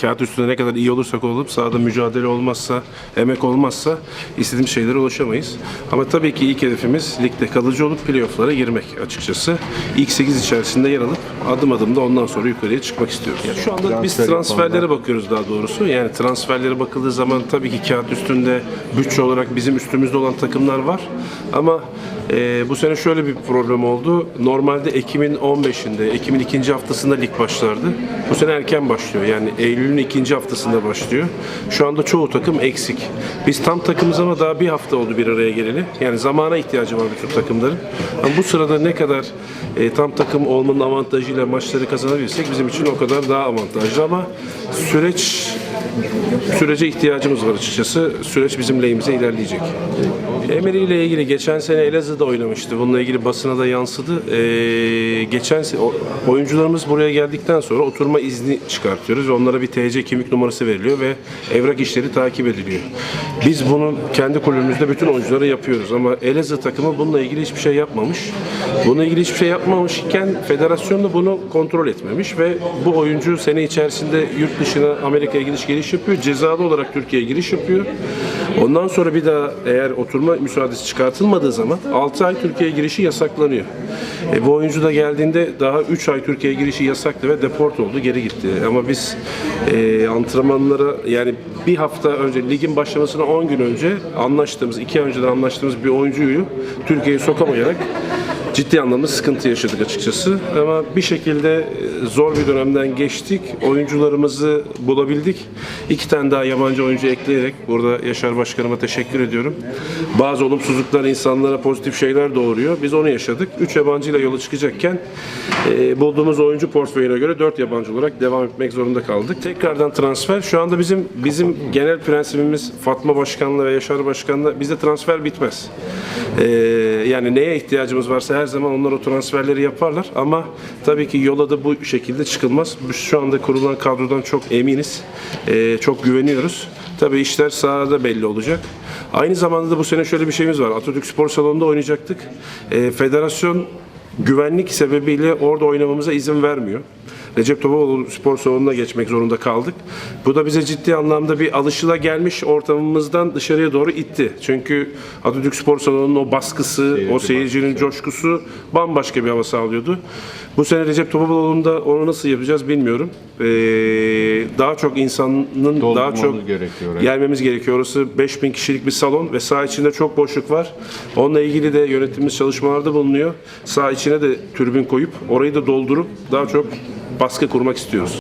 Kağıt üstünde ne kadar iyi olursak olalım sahada mücadele olmazsa, emek olmazsa istediğimiz şeylere ulaşamayız. Ama tabii ki ilk hedefimiz ligde kalıcı olup playoff'lara girmek açıkçası. İlk 8 içerisinde yer alıp adım adım da ondan sonra yukarıya çıkmak istiyoruz. şu anda biz Transfer transferlere bakıyoruz daha doğrusu. Yani transferlere bakıldığı zaman tabii ki kağıt üstünde bütçe olarak bizim üstümüzde olan takımlar var. Ama e, bu sene şöyle bir problem oldu. Normalde Ekim'in 15'inde, Ekim'in ikinci haftasında lig başlardı. Bu sene erken başlıyor. Yani Eylül'ün ikinci haftasında başlıyor. Şu anda çoğu takım eksik. Biz tam takımız ama daha bir hafta oldu bir araya geleli. Yani zamana ihtiyacı var bütün takımların. Ama bu sırada ne kadar e, tam takım olmanın avantajıyla maçları kazanabilirsek bizim için o kadar daha avantajlı ama süreç sürece ihtiyacımız var açıkçası. Süreç bizim lehimize ilerleyecek. Emery ile ilgili geçen sene Elazığ'da oynamıştı. Bununla ilgili basına da yansıdı. Ee, geçen oyuncularımız buraya geldikten sonra oturma izni çıkartıyoruz. Onlara bir TC kimlik numarası veriliyor ve evrak işleri takip ediliyor. Biz bunu kendi kulübümüzde bütün oyunculara yapıyoruz ama Elazığ takımı bununla ilgili hiçbir şey yapmamış. Bununla ilgili hiçbir şey yapmamışken federasyon da bunu kontrol etmemiş ve bu oyuncu sene içerisinde yurt dışına Amerika'ya gidiş geliş yapıyor. Cezalı olarak Türkiye'ye giriş yapıyor. Ondan sonra bir daha eğer oturma müsaadesi çıkartılmadığı zaman 6 ay Türkiye'ye girişi yasaklanıyor. E, bu oyuncu da geldiğinde daha 3 ay Türkiye'ye girişi yasaktı ve deport oldu, geri gitti. Ama biz e, antrenmanlara yani bir hafta önce ligin başlamasına 10 gün önce anlaştığımız, 2 ay önceden anlaştığımız bir oyuncuyu Türkiye'ye sokamayarak ciddi anlamda sıkıntı yaşadık açıkçası. Ama bir şekilde e, zor bir dönemden geçtik. Oyuncularımızı bulabildik. İki tane daha yabancı oyuncu ekleyerek burada Yaşar Başkanıma teşekkür ediyorum. Bazı olumsuzluklar insanlara pozitif şeyler doğuruyor. Biz onu yaşadık. Üç yabancıyla yola çıkacakken e, bulduğumuz oyuncu portföyüne göre dört yabancı olarak devam etmek zorunda kaldık. Tekrardan transfer. Şu anda bizim bizim genel prensibimiz Fatma Başkan'la ve Yaşar Başkan'la bizde transfer bitmez. E, yani neye ihtiyacımız varsa her zaman onlar o transferleri yaparlar ama tabii ki yola da bu şekilde çıkılmaz. Biz şu anda kurulan kadrodan çok eminiz. E, çok güveniyoruz. Tabii işler sahada belli olacak. Aynı zamanda da bu sene şöyle bir şeyimiz var. Atatürk Spor Salonu'nda oynayacaktık. E, federasyon güvenlik sebebiyle orada oynamamıza izin vermiyor. Recep Topoğlu spor salonuna geçmek zorunda kaldık. Bu da bize ciddi anlamda bir alışıla gelmiş ortamımızdan dışarıya doğru itti. Çünkü Atatürk Spor Salonu'nun o baskısı, o seyircinin coşkusu bambaşka bir hava sağlıyordu. Bu sene Recep Topoğlu'nda onu nasıl yapacağız bilmiyorum. Ee, daha çok insanın daha Doldurmamız çok gerekiyor, evet. gelmemiz gerekiyor. Orası 5000 kişilik bir salon ve saha içinde çok boşluk var. Onunla ilgili de yönetimimiz çalışmalarda bulunuyor. Saha içine de türbin koyup orayı da doldurup daha çok baskı kurmak istiyoruz.